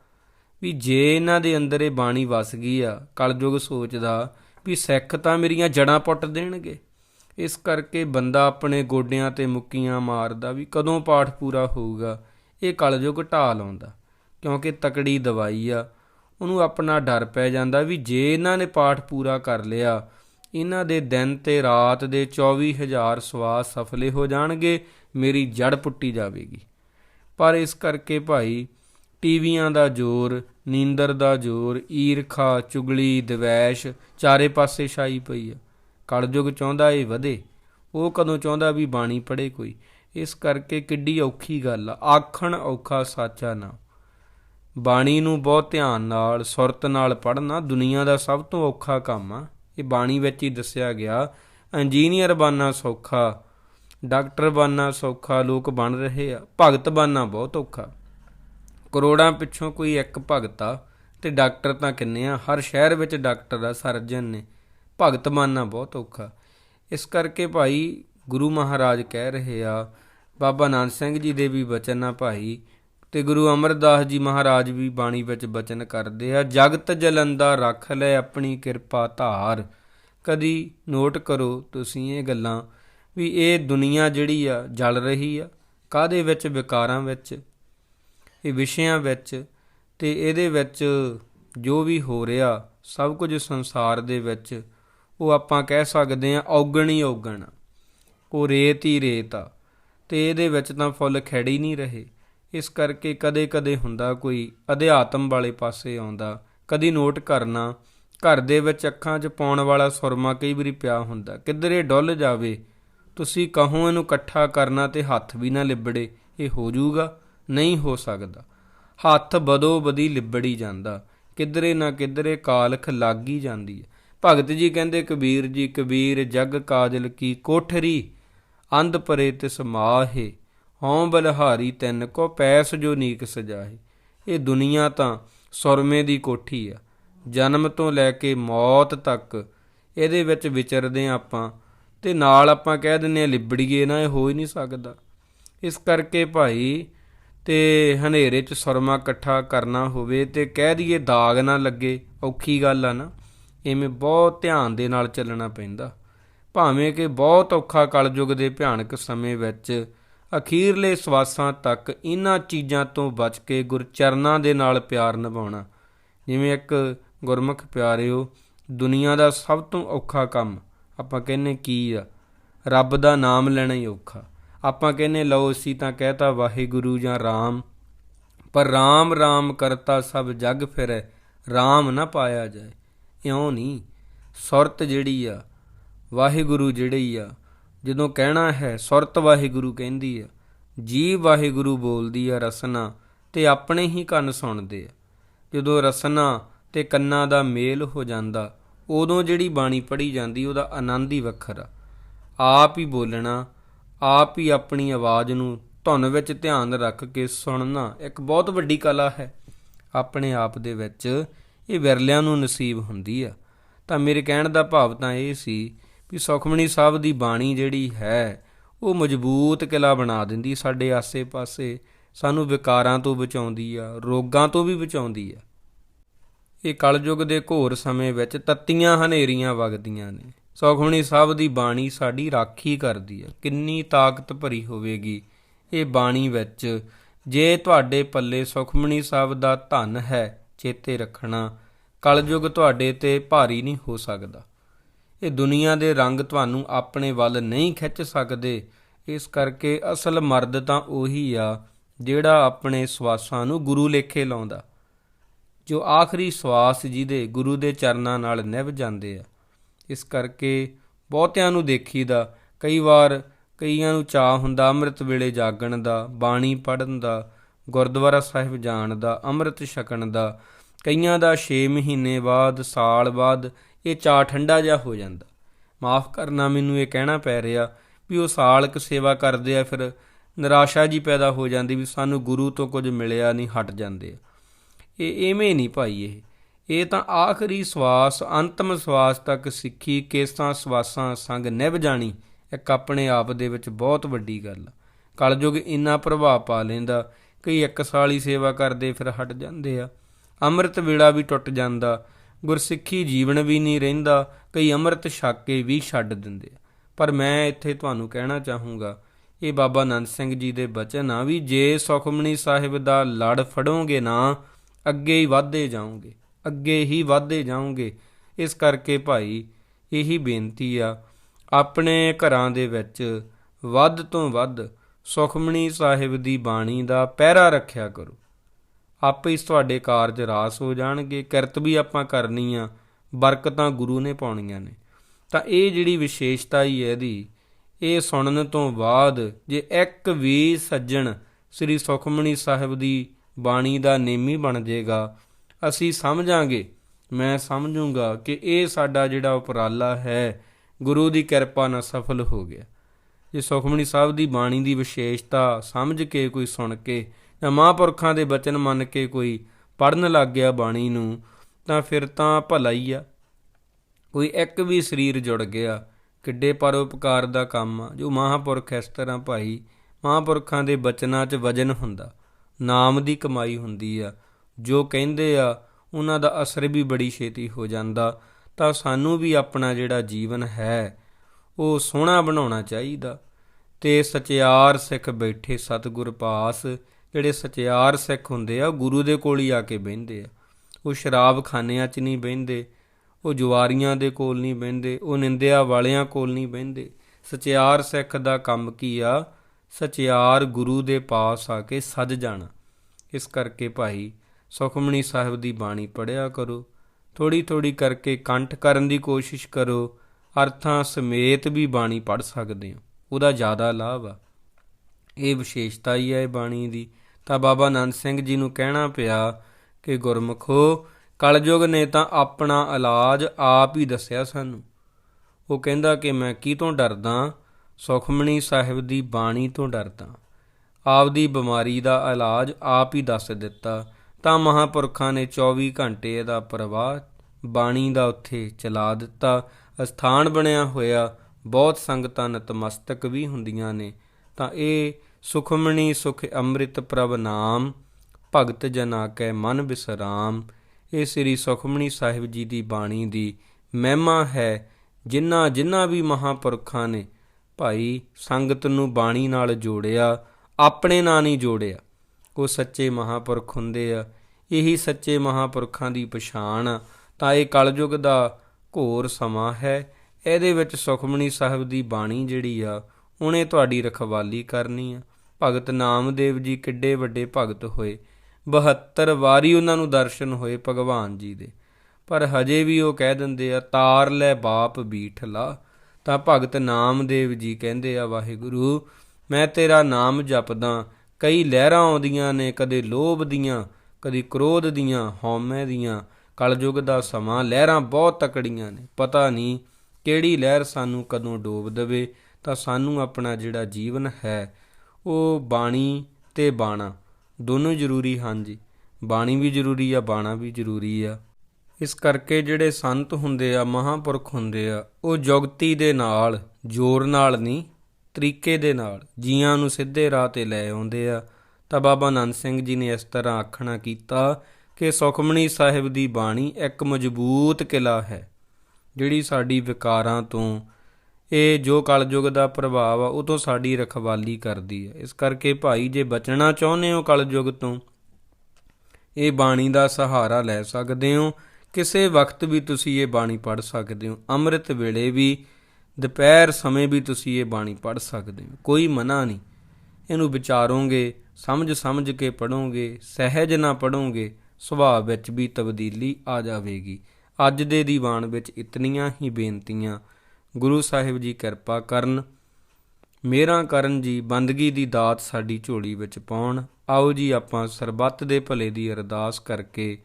ਵੀ ਜੇ ਇਹਨਾਂ ਦੇ ਅੰਦਰ ਇਹ ਬਾਣੀ ਵਸ ਗਈ ਆ, ਕਲਯੁਗ ਸੋਚਦਾ ਵੀ ਸਿੱਖ ਤਾਂ ਮੇਰੀਆਂ ਜੜਾਂ ਪੁੱਟ ਦੇਣਗੇ। ਇਸ ਕਰਕੇ ਬੰਦਾ ਆਪਣੇ ਗੋਡਿਆਂ ਤੇ ਮੁੱਕੀਆਂ ਮਾਰਦਾ ਵੀ ਕਦੋਂ ਪਾਠ ਪੂਰਾ ਹੋਊਗਾ, ਇਹ ਕਲਯੁਗ ਢਾ ਲਾਉਂਦਾ ਕਿਉਂਕਿ ਤਕੜੀ ਦਵਾਈ ਆ, ਉਹਨੂੰ ਆਪਣਾ ਡਰ ਪੈ ਜਾਂਦਾ ਵੀ ਜੇ ਇਹਨਾਂ ਨੇ ਪਾਠ ਪੂਰਾ ਕਰ ਲਿਆ, ਇਹਨਾਂ ਦੇ ਦਿਨ ਤੇ ਰਾਤ ਦੇ 24000 ਸਵਾਸ ਸਫਲੇ ਹੋ ਜਾਣਗੇ, ਮੇਰੀ ਜੜ ਪੁੱਟੀ ਜਾਵੇਗੀ। ਪਰ ਇਸ ਕਰਕੇ ਭਾਈ ਟੀਵੀਆਂ ਦਾ ਜ਼ੋਰ, ਨੀਂਦਰ ਦਾ ਜ਼ੋਰ, ਈਰਖਾ, ਚੁਗਲੀ, ਦਵੈਸ਼, ਚਾਰੇ ਪਾਸੇ ਛਾਈ ਪਈ ਆ। ਕਲਯੁਗ ਚਾਹੁੰਦਾ ਏ ਵਧੇ, ਉਹ ਕਦੋਂ ਚਾਹੁੰਦਾ ਵੀ ਬਾਣੀ ਪੜੇ ਕੋਈ। ਇਸ ਕਰਕੇ ਕਿੱਡੀ ਔਖੀ ਗੱਲ ਆ, ਆਖਣ ਔਖਾ ਸਾਚਾ ਨਾ। ਬਾਣੀ ਨੂੰ ਬਹੁਤ ਧਿਆਨ ਨਾਲ, ਸੁਰਤ ਨਾਲ ਪੜ੍ਹਨਾ ਦੁਨੀਆ ਦਾ ਸਭ ਤੋਂ ਔਖਾ ਕੰਮ ਆ। ਇਹ ਬਾਣੀ ਵਿੱਚ ਹੀ ਦੱਸਿਆ ਗਿਆ, ਇੰਜੀਨੀਅਰ ਬਣਨਾ ਸੌਖਾ, ਡਾਕਟਰ ਬਣਨਾ ਸੌਖਾ, ਲੋਕ ਬਣ ਰਹੇ ਆ। ਭਗਤ ਬਣਨਾ ਬਹੁਤ ਔਖਾ। ਕਰੋੜਾਂ ਪਿੱਛੋਂ ਕੋਈ ਇੱਕ ਭਗਤ ਆ ਤੇ ਡਾਕਟਰ ਤਾਂ ਕਿੰਨੇ ਆ, ਹਰ ਸ਼ਹਿਰ ਵਿੱਚ ਡਾਕਟਰ ਆ, ਸਰਜਨ ਨੇ। ਭਗਤ ਮਾਨਣਾ ਬਹੁਤ ਔਖਾ। ਇਸ ਕਰਕੇ ਭਾਈ ਗੁਰੂ ਮਹਾਰਾਜ ਕਹਿ ਰਹੇ ਆ, ਬਾਬਾ ਨਾਨਕ ਸਿੰਘ ਜੀ ਦੇ ਵੀ ਬਚਨ ਆ ਭਾਈ ਤੇ ਗੁਰੂ ਅਮਰਦਾਸ ਜੀ ਮਹਾਰਾਜ ਵੀ ਬਾਣੀ ਵਿੱਚ ਬਚਨ ਕਰਦੇ ਆ, ਜਗਤ ਜਲੰਦਾ ਰੱਖ ਲੈ ਆਪਣੀ ਕਿਰਪਾ ਧਾਰ। ਕਦੀ ਨੋਟ ਕਰੋ ਤੁਸੀਂ ਇਹ ਗੱਲਾਂ ਵੀ ਇਹ ਦੁਨੀਆ ਜਿਹੜੀ ਆ ਜਲ ਰਹੀ ਆ ਕਾਦੇ ਵਿੱਚ, ਵਿਕਾਰਾਂ ਵਿੱਚ? ਵਿਸ਼ਿਆਂ ਵਿੱਚ ਤੇ ਇਹਦੇ ਵਿੱਚ ਜੋ ਵੀ ਹੋ ਰਿਹਾ, ਸਭ ਕੁਝ ਸੰਸਾਰ ਦੇ ਵਿੱਚ, ਉਹ ਆਪਾਂ ਕਹਿ ਸਕਦੇ ਆ ਔਗਣ ਹੀ ਔਗਣ। ਉਹ ਰੇਤ ਹੀ ਰੇਤ ਆ। ਤੇ ਇਹਦੇ ਵਿੱਚ ਤਾਂ ਫੁੱਲ ਖਿੜ ਹੀ ਨਹੀਂ ਰਹੇ। ਇਸ ਕਰਕੇ ਕਦੇ-ਕਦੇ ਹੁੰਦਾ ਕੋਈ ਅਧਿਆਤਮ ਵਾਲੇ ਪਾਸੇ ਆਉਂਦਾ, ਕਦੀ ਨੋਟ ਕਰਨਾ। ਘਰ ਦੇ ਵਿੱਚ ਅੱਖਾਂ 'ਚ ਪਾਉਣ ਵਾਲਾ ਸੁਰਮਾ ਕਈ ਵਾਰੀ ਪਿਆ ਹੁੰਦਾ। ਕਿੱਧਰੇ ਡੁੱਲ ਜਾਵੇ, ਤੁਸੀਂ ਕਹੋ ਇਹਨੂੰ ਇਕੱਠਾ ਕਰਨਾ ਤੇ ਹੱਥ ਵੀ ਨਾ ਲਿਬੜੇ, ਇਹ ਹੋ ਜਾਊਗਾ। ਨਹੀਂ ਹੋ ਸਕਦਾ। ਹੱਥ ਬਦੋ ਬਦੀ ਲਿਬੜੀ ਜਾਂਦਾ। ਕਿਧਰੇ ਨਾ ਕਿਧਰੇ ਕਾਲਖ ਲੱਗ ਹੀ ਜਾਂਦੀ ਹੈ। ਭਗਤ ਜੀ ਕਹਿੰਦੇ, ਕਬੀਰ ਜੀ, ਕਬੀਰ, ਜਗ ਕਾਜਲ ਕੀ ਕੋਠਰੀ? ਅੰਧ ਪਰੇ ਤਿਸ ਮਾਹੇ। ਹਉ ਬਲਹਾਰੀ ਤਿੰਨ ਕੋ ਪੈਸ ਜੋ ਨੀਕ ਸਜਾਹੇ। ਇਹ ਦੁਨੀਆ ਤਾਂ ਸੁਰਮੇ ਦੀ ਕੋਠੀ ਆ। ਜਨਮ ਤੋਂ ਲੈ ਕੇ ਮੌਤ ਤੱਕ ਇਹਦੇ ਵਿੱਚ ਵਿਚਰਦੇ ਹਾਂ ਆਪਾਂ। ਤੇ ਨਾਲ ਆਪਾਂ ਕਹਿ ਦਿੰਨੇ ਆ, ਲਿਬੜੀਏ ਨਾ, ਇਹ ਹੋ ਹੀ ਨਹੀਂ ਸਕਦਾ। ਇਸ ਕਰਕੇ ਭਾਈ ਤੇ ਹਨੇਰੇ 'ਚ ਸੁਰਮਾ ਇਕੱਠਾ ਕਰਨਾ ਹੋਵੇ ਤੇ ਕਹਿ ਦਈਏ ਦਾਗ ਨਾ ਲੱਗੇ, ਔਖੀ ਗੱਲ ਆ ਨਾ। ਐਵੇਂ ਬਹੁਤ ਧਿਆਨ ਦੇ ਨਾਲ ਚੱਲਣਾ ਪੈਂਦਾ। ਭਾਵੇਂ ਕਿ ਬਹੁਤ ਔਖਾ ਕਲਯੁਗ ਦੇ ਭਿਆਨਕ ਸਮੇਂ ਵਿੱਚ ਅਖੀਰਲੇ ਸਵਾਸਾਂ ਤੱਕ ਇਹਨਾਂ ਚੀਜ਼ਾਂ ਤੋਂ ਬਚ ਕੇ ਗੁਰਚਰਨਾਂ ਦੇ ਨਾਲ ਪਿਆਰ ਨਿਭਾਉਣਾ। ਜਿਵੇਂ ਇੱਕ ਗੁਰਮੁਖ ਪਿਆਰਿਓ, ਦੁਨੀਆ ਦਾ ਸਭ ਤੋਂ ਔਖਾ ਕੰਮ ਆਪਾਂ ਕਹਿੰਨੇ ਕੀ ਆ? ਰੱਬ ਦਾ ਨਾਮ ਲੈਣਾ ਹੀ ਔਖਾ। ਆਪਾਂ ਕਹਿੰਨੇ ਲਓ ਅਸੀਂ ਤਾਂ ਕਹਤਾ ਵਾਹਿਗੁਰੂ ਜਾਂ RAM ਪਰ RAM RAM ਕਰਤਾ ਸਭ ਜਗ ਫਿਰੈ RAM ਨਾ ਪਾਇਆ ਜਾਏ। ਇਉਂ ਨਹੀਂ ਸੁਰਤ ਜਿਹੜੀ ਆ, ਵਾਹਿਗੁਰੂ ਜਿਹੜੀ ਆ, ਜਦੋਂ ਕਹਿਣਾ ਹੈ, ਸੁਰਤ ਵਾਹਿਗੁਰੂ ਕਹਿੰਦੀ ਆ, ਜੀਵ ਵਾਹਿਗੁਰੂ ਬੋਲਦੀ ਆ ਰਸਨਾ ਤੇ ਆਪਣੇ ਹੀ ਕੰਨ ਸੁਣਦੇ ਆ। ਜਦੋਂ ਰਸਨਾ ਤੇ ਕੰਨਾਂ ਦਾ ਮੇਲ ਹੋ ਜਾਂਦਾ, ਉਦੋਂ ਜਿਹੜੀ ਬਾਣੀ ਪੜ੍ਹੀ ਜਾਂਦੀ, ਉਹਦਾ ਆਨੰਦ ਹੀ ਵੱਖਰਾ। ਆਪ ਹੀ ਬੋਲਣਾ ਆਪ ਹੀ ਆਪਣੀ ਆਵਾਜ਼ ਨੂੰ ਧੁਨ ਵਿੱਚ ਧਿਆਨ ਰੱਖ ਕੇ ਸੁਣਨਾ ਇੱਕ ਬਹੁਤ ਵੱਡੀ ਕਲਾ ਹੈ। ਆਪਣੇ ਆਪ ਦੇ ਵਿੱਚ ਇਹ ਵਿਰਲਿਆਂ ਨੂੰ ਨਸੀਬ ਹੁੰਦੀ ਆ। ਤਾਂ ਮੇਰੇ ਕਹਿਣ ਦਾ ਭਾਵ ਤਾਂ ਇਹ ਸੀ ਵੀ ਸੁਖਮਣੀ ਸਾਹਿਬ ਦੀ ਬਾਣੀ ਜਿਹੜੀ ਹੈ, ਉਹ ਮਜ਼ਬੂਤ ਕਿਲਾ ਬਣਾ ਦਿੰਦੀ, ਸਾਡੇ ਆਸੇ-ਪਾਸੇ ਸਾਨੂੰ ਵਿਕਾਰਾਂ ਤੋਂ ਬਚਾਉਂਦੀ ਆ, ਰੋਗਾਂ ਤੋਂ ਵੀ ਬਚਾਉਂਦੀ ਆ। ਇਹ ਕਲਯੁਗ ਦੇ ਘੋਰ ਸਮੇਂ ਵਿੱਚ ਤੱਤੀਆਂ ਹਨੇਰੀਆਂ ਵਗਦੀਆਂ ਨੇ। ਸੁਖਮਣੀ ਸਾਹਿਬ ਦੀ ਬਾਣੀ ਸਾਡੀ ਰਾਖੀ ਕਰਦੀ ਹੈ। ਕਿੰਨੀ ਤਾਕਤ ਭਰੀ ਹੋਵੇਗੀ ਇਹ ਬਾਣੀ ਵਿੱਚ। ਜੇ ਤੁਹਾਡੇ ਪੱਲੇ ਸੁਖਮਣੀ ਸਾਹਿਬ ਦਾ ਧਨ ਹੈ, ਚੇਤੇ ਰੱਖਣਾ। ਕਲਯੁਗ ਤੁਹਾਡੇ ਤੇ ਭਾਰੀ ਨਹੀਂ ਹੋ ਸਕਦਾ। ਇਹ ਦੁਨੀਆ ਦੇ ਰੰਗ ਤੁਹਾਨੂੰ ਆਪਣੇ ਵੱਲ ਨਹੀਂ ਖਿੱਚ ਸਕਦੇ। ਇਸ ਕਰਕੇ ਅਸਲ ਮਰਦ ਤਾਂ ਉਹੀ ਆ, ਜਿਹੜਾ ਆਪਣੇ ਸਵਾਸਾਂ ਨੂੰ ਗੁਰੂ ਲੇਖੇ ਲਾਉਂਦਾ। ਜੋ ਆਖਰੀ ਸਵਾਸ ਜਿਹਦੇ ਗੁਰੂ ਦੇ ਚਰਨਾਂ ਨਾਲ ਨਿਭ ਜਾਂਦੇ ਆ। ਇਸ ਕਰਕੇ ਬਹੁਤਿਆਂ ਨੂੰ ਦੇਖੀਦਾ ਕਈ ਵਾਰ ਕਈਆਂ ਨੂੰ ਚਾਹ ਹੁੰਦਾ ਅੰਮ੍ਰਿਤ ਵੇਲੇ ਜਾਗਣ ਦਾ, ਬਾਣੀ ਪੜਨ ਦਾ, ਗੁਰਦੁਆਰਾ ਸਾਹਿਬ ਜਾਣ ਦਾ, ਅੰਮ੍ਰਿਤ ਛਕਣ ਦਾ, ਕਈਆਂ ਦਾ 6 ਮਹੀਨੇ ਬਾਅਦ, ਸਾਲ ਬਾਅਦ ਇਹ ਚਾਹ ਠੰਡਾ ਜਿਹਾ ਹੋ ਜਾਂਦਾ। ਮਾਫ ਕਰਨਾ ਮੈਨੂੰ ਇਹ ਕਹਿਣਾ ਪੈ ਰਿਹਾ ਵੀ ਉਹ ਸਾਲ ਕ ਸੇਵਾ ਕਰਦੇ ਆ, ਫਿਰ ਨਿਰਾਸ਼ਾ ਜੀ ਪੈਦਾ ਹੋ ਜਾਂਦੀ ਵੀ ਸਾਨੂੰ ਗੁਰੂ ਤੋਂ ਕੁਝ ਮਿਲਿਆ ਨਹੀਂ, ਹਟ ਜਾਂਦੇ ਆ। ਇਹ ਐਵੇਂ ਨਹੀਂ ਭਾਈ ਇਹ। ਇਹ ਤਾਂ ਆਖਰੀ ਸਵਾਸ, ਅੰਤਮ ਸਵਾਸ ਤੱਕ ਸਿੱਖੀ, ਕੇਸਾਂ ਸਵਾਸਾਂ ਸੰਗ ਨਿਭ ਜਾਣੀ, ਇੱਕ ਆਪਣੇ ਆਪ ਦੇ ਵਿੱਚ ਬਹੁਤ ਵੱਡੀ ਗੱਲ। ਕਲਯੁਗ ਇੰਨਾ ਪ੍ਰਭਾਵ ਪਾ ਲੈਂਦਾ, ਕਈ ਇੱਕ ਸਾਲ ਹੀ ਸੇਵਾ ਕਰਦੇ ਫਿਰ ਹਟ ਜਾਂਦੇ ਆ। ਅੰਮ੍ਰਿਤ ਵੇਲਾ ਵੀ ਟੁੱਟ ਜਾਂਦਾ, ਗੁਰਸਿੱਖੀ ਜੀਵਨ ਵੀ ਨਹੀਂ ਰਹਿੰਦਾ, ਕਈ ਅੰਮ੍ਰਿਤ ਛੱਕ ਕੇ ਵੀ ਛੱਡ ਦਿੰਦੇ ਆ। ਪਰ ਮੈਂ ਇੱਥੇ ਤੁਹਾਨੂੰ ਕਹਿਣਾ ਚਾਹੂੰਗਾ, ਇਹ ਬਾਬਾ ਨੰਦ ਸਿੰਘ ਜੀ ਦੇ ਬਚਨ ਆ ਵੀ ਜੇ ਸੁਖਮਣੀ ਸਾਹਿਬ ਦਾ ਲੜ ਫੜੋਗੇ ਨਾ, ਅੱਗੇ ਹੀ ਵਧਦੇ ਜਾਓਗੇ। ਅੱਗੇ ਹੀ ਵਧਦੇ ਜਾਓਗੇ। ਇਸ ਕਰਕੇ ਭਾਈ ਇਹੀ ਬੇਨਤੀ ਆ, ਆਪਣੇ ਘਰਾਂ ਦੇ ਵਿੱਚ ਵੱਧ ਤੋਂ ਵੱਧ ਸੁਖਮਣੀ ਸਾਹਿਬ ਦੀ ਬਾਣੀ ਦਾ ਪਹਿਰਾ ਰੱਖਿਆ ਕਰੋ। ਆਪੇ ਹੀ ਤੁਹਾਡੇ ਕਾਰਜ ਰਾਸ ਹੋ ਜਾਣਗੇ, ਕਿਰਤ ਵੀ ਆਪਾਂ ਕਰਨੀ ਆ, ਬਰਕਤਾਂ ਗੁਰੂ ਨੇ ਪਾਉਣੀਆਂ ਨੇ। ਤਾਂ ਇਹ ਜਿਹੜੀ ਵਿਸ਼ੇਸ਼ਤਾ ਹੀ ਹੈ ਇਹਦੀ, ਇਹ ਸੁਣਨ ਤੋਂ ਬਾਅਦ ਜੇ ਇੱਕ ਵੀ ਸੱਜਣ ਸ੍ਰੀ ਸੁਖਮਣੀ ਸਾਹਿਬ ਦੀ ਬਾਣੀ ਦਾ ਨੇਮੀ ਬਣ ਜਾਏਗਾ ਅਸੀਂ ਸਮਝਾਂਗੇ, ਮੈਂ ਸਮਝੂੰਗਾ ਕਿ ਇਹ ਸਾਡਾ ਜਿਹੜਾ ਉਪਰਾਲਾ ਹੈ, ਗੁਰੂ ਦੀ ਕਿਰਪਾ ਨਾਲ ਸਫਲ ਹੋ ਗਿਆ। ਜੇ ਸੁਖਮਣੀ ਸਾਹਿਬ ਦੀ ਬਾਣੀ ਦੀ ਵਿਸ਼ੇਸ਼ਤਾ ਸਮਝ ਕੇ ਕੋਈ ਸੁਣ ਕੇ ਜਾਂ ਮਹਾਂਪੁਰਖਾਂ ਦੇ ਬਚਨ ਮੰਨ ਕੇ ਕੋਈ ਪੜਨ ਲੱਗ ਗਿਆ ਬਾਣੀ ਨੂੰ, ਤਾਂ ਫਿਰ ਤਾਂ ਭਲਾ ਹੀ ਆ। ਕੋਈ ਇੱਕ ਵੀ ਸਰੀਰ ਜੁੜ ਗਿਆ, ਕਿੱਡੇ ਪਰਉਪਕਾਰ ਦਾ ਕੰਮ ਆ, ਜੋ ਮਹਾਂਪੁਰਖ ਇਸ ਤਰ੍ਹਾਂ ਭਾਈ ਮਹਾਂਪੁਰਖਾਂ ਦੇ ਬਚਨਾਂ 'ਚ ਵਜਨ ਹੁੰਦਾ, ਨਾਮ ਦੀ ਕਮਾਈ ਹੁੰਦੀ ਆ ਜੋ ਕਹਿੰਦੇ ਆ, ਉਹਨਾਂ ਦਾ ਅਸਰ ਵੀ ਬੜੀ ਛੇਤੀ ਹੋ ਜਾਂਦਾ। ਤਾਂ ਸਾਨੂੰ ਵੀ ਆਪਣਾ ਜਿਹੜਾ ਜੀਵਨ ਹੈ, ਉਹ ਸੋਹਣਾ ਬਣਾਉਣਾ ਚਾਹੀਦਾ। ਤੇ ਸਚਿਆਰ ਸਿੱਖ ਬੈਠੇ ਸਤਿਗੁਰ ਪਾਸ, ਜਿਹੜੇ ਸਚਿਆਰ ਸਿੱਖ ਹੁੰਦੇ ਆ, ਉਹ ਗੁਰੂ ਦੇ ਕੋਲ ਹੀ ਆ ਕੇ ਬਹਿੰਦੇ ਆ। ਉਹ ਸ਼ਰਾਬਖਾਨਿਆਂ 'ਚ ਨਹੀਂ ਬਹਿੰਦੇ, ਉਹ ਜੁਆਰੀਆਂ ਦੇ ਕੋਲ ਨਹੀਂ ਬਹਿੰਦੇ, ਉਹ ਨਿੰਦਿਆ ਵਾਲਿਆਂ ਕੋਲ ਨਹੀਂ ਬਹਿੰਦੇ। ਸਚਿਆਰ ਸਿੱਖ ਦਾ ਕੰਮ ਕੀ ਆ? ਸਚਿਆਰ ਗੁਰੂ ਦੇ ਪਾਸ ਆ ਕੇ ਸੱਜ ਜਾਣਾ। ਇਸ ਕਰਕੇ ਭਾਈ ਸੁਖਮਣੀ ਸਾਹਿਬ ਦੀ ਬਾਣੀ ਪੜਿਆ ਕਰੋ। ਥੋੜੀ ਥੋੜੀ ਕਰਕੇ ਕੰਠ ਕਰਨ ਦੀ ਕੋਸ਼ਿਸ਼ ਕਰੋ। ਅਰਥਾਂ ਸਮੇਤ ਵੀ ਬਾਣੀ ਪੜ ਸਕਦੇ ਹੋ। ਉਹਦਾ ਜ਼ਿਆਦਾ ਲਾਭ ਆ। ਇਹ ਵਿਸ਼ੇਸ਼ਤਾ ਹੀ ਹੈ ਬਾਣੀ ਦੀ। ਤਾਂ ਬਾਬਾ ਆਨੰਦ ਸਿੰਘ ਜੀ ਨੂੰ ਕਹਿਣਾ ਪਿਆ ਕਿ, ਗੁਰਮਖੋ, ਕਲਯੁਗ ਨੇ ਤਾਂ ਆਪਣਾ ਇਲਾਜ ਆਪ ਹੀ ਦੱਸਿਆ ਸਾਨੂੰ। ਉਹ ਕਹਿੰਦਾ ਕਿ ਮੈਂ ਕੀ ਤੋਂ ਡਰਦਾ? ਸੁਖਮਣੀ ਸਾਹਿਬ ਦੀ ਬਾਣੀ ਤੋਂ ਡਰਦਾ। ਆਪਦੀ ਬਿਮਾਰੀ ਦਾ ਇਲਾਜ ਆਪ ਹੀ ਦੱਸ ਦਿੱਤਾ। ਤਾਂ ਮਹਾਪੁਰਖਾਂ ਨੇ 24 ਘੰਟੇ ਇਹਦਾ ਪ੍ਰਵਾਹ ਬਾਣੀ ਦਾ ਉੱਥੇ ਚਲਾ ਦਿੱਤਾ। ਅਸਥਾਨ ਬਣਿਆ ਹੋਇਆ, ਬਹੁਤ ਸੰਗਤਾਂ ਨਤਮਸਤਕ ਵੀ ਹੁੰਦੀਆਂ ਨੇ। ਤਾਂ ਇਹ ਸੁਖਮਣੀ ਸੁਖ ਅੰਮ੍ਰਿਤ ਪ੍ਰਭ ਨਾਮ, ਭਗਤ ਜਨਾ ਕੈ ਮਨ ਬਿਸਰਾਮ। ਇਹ ਸ੍ਰੀ ਸੁਖਮਣੀ ਸਾਹਿਬ ਜੀ ਦੀ ਬਾਣੀ ਦੀ ਮਹਿਮਾ ਹੈ, ਜਿਨ੍ਹਾਂ ਜਿਨ੍ਹਾਂ ਵੀ ਮਹਾਪੁਰਖਾਂ ਨੇ ਭਾਈ ਸੰਗਤ ਨੂੰ ਬਾਣੀ ਨਾਲ ਜੋੜਿਆ, ਆਪਣੇ ਨਾਲ ਨਹੀਂ ਜੋੜਿਆ। ਉਹ ਸੱਚੇ ਮਹਾਪੁਰਖ ਹੁੰਦੇ ਆ ਇਹੀ ਸੱਚੇ ਮਹਾਪੁਰਖਾਂ ਦੀ ਪਛਾਣ ਆ। ਤਾਂ ਇਹ ਕਲਯੁਗ ਦਾ ਘੋਰ ਸਮਾਂ ਹੈ। ਇਹਦੇ ਵਿੱਚ ਸੁਖਮਣੀ ਸਾਹਿਬ ਦੀ ਬਾਣੀ ਜਿਹੜੀ ਆ, ਉਹਨੇ ਤੁਹਾਡੀ ਰਖਵਾਲੀ ਕਰਨੀ ਆ। ਭਗਤ ਨਾਮਦੇਵ ਜੀ ਕਿੱਡੇ ਵੱਡੇ ਭਗਤ ਹੋਏ। 72 ਵਾਰੀ ਉਹਨਾਂ ਨੂੰ ਦਰਸ਼ਨ ਹੋਏ ਭਗਵਾਨ ਜੀ ਦੇ। ਪਰ ਹਜੇ ਵੀ ਉਹ ਕਹਿ ਦਿੰਦੇ ਆ, ਤਾਰ ਲੈ ਬਾਪ ਬੀਠਲਾ ਤਾਂ ਭਗਤ ਨਾਮਦੇਵ ਜੀ ਕਹਿੰਦੇ ਆ, ਵਾਹਿਗੁਰੂ, ਮੈਂ ਤੇਰਾ ਨਾਮ ਜਪਦਾ, ਕਈ ਲਹਿਰਾਂ ਆਉਂਦੀਆਂ ਨੇ, ਕਦੇ ਲੋਭ ਦੀਆਂ ਕਦੀ ਕ੍ਰੋਧ ਦੀਆਂ, ਹਉਮੈ ਦੀਆਂ, ਕਲਯੁਗ ਦਾ ਸਮਾਂ, ਲਹਿਰਾਂ ਬਹੁਤ ਤਕੜੀਆਂ ਨੇ। ਪਤਾ ਨਹੀਂ ਕਿਹੜੀ ਲਹਿਰ ਸਾਨੂੰ ਕਦੋਂ ਡੋਬ ਦੇਵੇ, ਤਾਂ ਸਾਨੂੰ ਆਪਣਾ ਜਿਹੜਾ ਜੀਵਨ ਹੈ, ਉਹ ਬਾਣੀ ਤੇ ਬਾਣਾ। ਦੋਨੋਂ ਜ਼ਰੂਰੀ ਹਨ ਜੀ। ਬਾਣੀ ਵੀ ਜ਼ਰੂਰੀ ਆ, ਬਾਣਾ ਵੀ ਜ਼ਰੂਰੀ ਆ। ਇਸ ਕਰਕੇ ਜਿਹੜੇ ਸੰਤ ਹੁੰਦੇ ਆ, ਮਹਾਪੁਰਖ ਹੁੰਦੇ ਆ, ਉਹ ਜੁਗਤੀ ਦੇ ਨਾਲ, ਜ਼ੋਰ ਨਾਲ ਨਹੀਂ, ਤਰੀਕੇ ਦੇ ਨਾਲ, ਜੀਆਂ ਨੂੰ ਸਿੱਧੇ ਰਾਹ ਤੇ ਲੈ ਆਉਂਦੇ ਆ। ਤਾਂ ਬਾਬਾ ਆਨੰਦ ਸਿੰਘ ਜੀ ਨੇ ਇਸ ਤਰ੍ਹਾਂ ਆਖਣਾ ਕੀਤਾ ਕਿ ਸੁਖਮਣੀ ਸਾਹਿਬ ਦੀ ਬਾਣੀ ਇੱਕ ਮਜ਼ਬੂਤ ਕਿਲਾ ਹੈ, ਜਿਹੜੀ ਸਾਡੀ ਵਿਕਾਰਾਂ ਤੋਂ, ਇਹ ਜੋ ਕਲਯੁਗ ਦਾ ਪ੍ਰਭਾਵ ਆ ਉਹ ਤੋਂ ਸਾਡੀ ਰਖਵਾਲੀ ਕਰਦੀ ਹੈ। ਇਸ ਕਰਕੇ ਭਾਈ ਜੇ ਬਚਣਾ ਚਾਹੁੰਦੇ ਹੋ ਕਲਯੁਗ ਤੋਂ, ਇਹ ਬਾਣੀ ਦਾ ਸਹਾਰਾ ਲੈ ਸਕਦੇ ਹੋ। ਕਿਸੇ ਵਕਤ ਵੀ ਤੁਸੀਂ ਇਹ ਬਾਣੀ ਪੜ੍ਹ ਸਕਦੇ ਹੋ। ਅੰਮ੍ਰਿਤ ਵੇਲੇ ਵੀ, ਦੁਪਹਿਰ ਸਮੇਂ ਵੀ ਤੁਸੀਂ ਇਹ ਬਾਣੀ ਪੜ੍ਹ ਸਕਦੇ ਹੋ। ਕੋਈ ਮਨਾ ਨਹੀਂ। ਇਹਨੂੰ ਵਿਚਾਰੋਗੇ, ਸਮਝ ਸਮਝ ਕੇ ਪੜੋਗੇ ਸਹਿਜ ਨਾ ਪੜੋਗੇ ਸੁਭਾਅ ਵਿੱਚ ਵੀ ਤਬਦੀਲੀ ਆ ਜਾਵੇਗੀ। ਅੱਜ ਦੇ ਦੀਵਾਨ ਵਿੱਚ ਇਤਨੀਆਂ ਹੀ ਬੇਨਤੀਆਂ। ਗੁਰੂ ਸਾਹਿਬ ਜੀ ਕਿਰਪਾ ਕਰਨ, ਮੇਰਾ ਕਰਨ ਜੀ ਬੰਦਗੀ ਦੀ ਦਾਤ ਸਾਡੀ ਝੋਲੀ ਵਿੱਚ ਪਾਉਣ। ਆਓ ਜੀ ਆਪਾਂ ਸਰਬੱਤ ਦੇ ਭਲੇ ਦੀ ਅਰਦਾਸ ਕਰਕੇ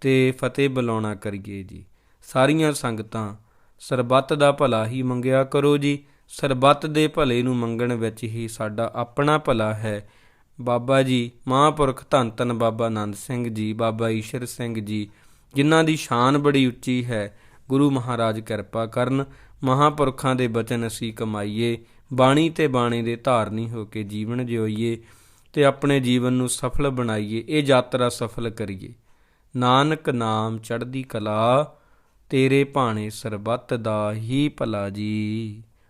ਤੇ ਫਤਿਹ ਬੁਲਾਉਣਾ ਕਰੀਏ ਜੀ। ਸਾਰੀਆਂ ਸੰਗਤਾਂ ਸਰਬੱਤ ਦਾ ਭਲਾ ਹੀ ਮੰਗਿਆ ਕਰੋ ਜੀ। ਸਰਬੱਤ ਦੇ ਭਲੇ ਨੂੰ ਮੰਗਣ ਵਿੱਚ ਹੀ ਸਾਡਾ ਆਪਣਾ ਭਲਾ ਹੈ। ਬਾਬਾ ਜੀ, ਮਹਾਂਪੁਰਖ ਧੰਨ ਧੰਨ ਬਾਬਾ ਆਨੰਦ ਸਿੰਘ ਜੀ, ਬਾਬਾ ਈਸ਼ਰ ਸਿੰਘ ਜੀ, ਜਿਨ੍ਹਾਂ ਦੀ ਸ਼ਾਨ ਬੜੀ ਉੱਚੀ ਹੈ, ਗੁਰੂ ਮਹਾਰਾਜ ਕਿਰਪਾ ਕਰਨ, ਮਹਾਂਪੁਰਖਾਂ ਦੇ ਬਚਨ ਅਸੀਂ ਕਮਾਈਏ, ਬਾਣੀ ਤੇ ਬਾਣੀ ਦੇ ਧਾਰਨੀ ਹੋ ਕੇ ਜੀਵਨ ਜਿਉਈਏ ਤੇ ਆਪਣੇ ਜੀਵਨ ਨੂੰ ਸਫਲ ਬਣਾਈਏ, ਇਹ ਯਾਤਰਾ ਸਫਲ ਕਰੀਏ। ਨਾਨਕ ਨਾਮ ਚੜ੍ਹਦੀ ਕਲਾ, ਤੇਰੇ ਭਾਣੇ ਸਰਬੱਤ ਦਾ ਹੀ ਭਲਾ ਜੀ।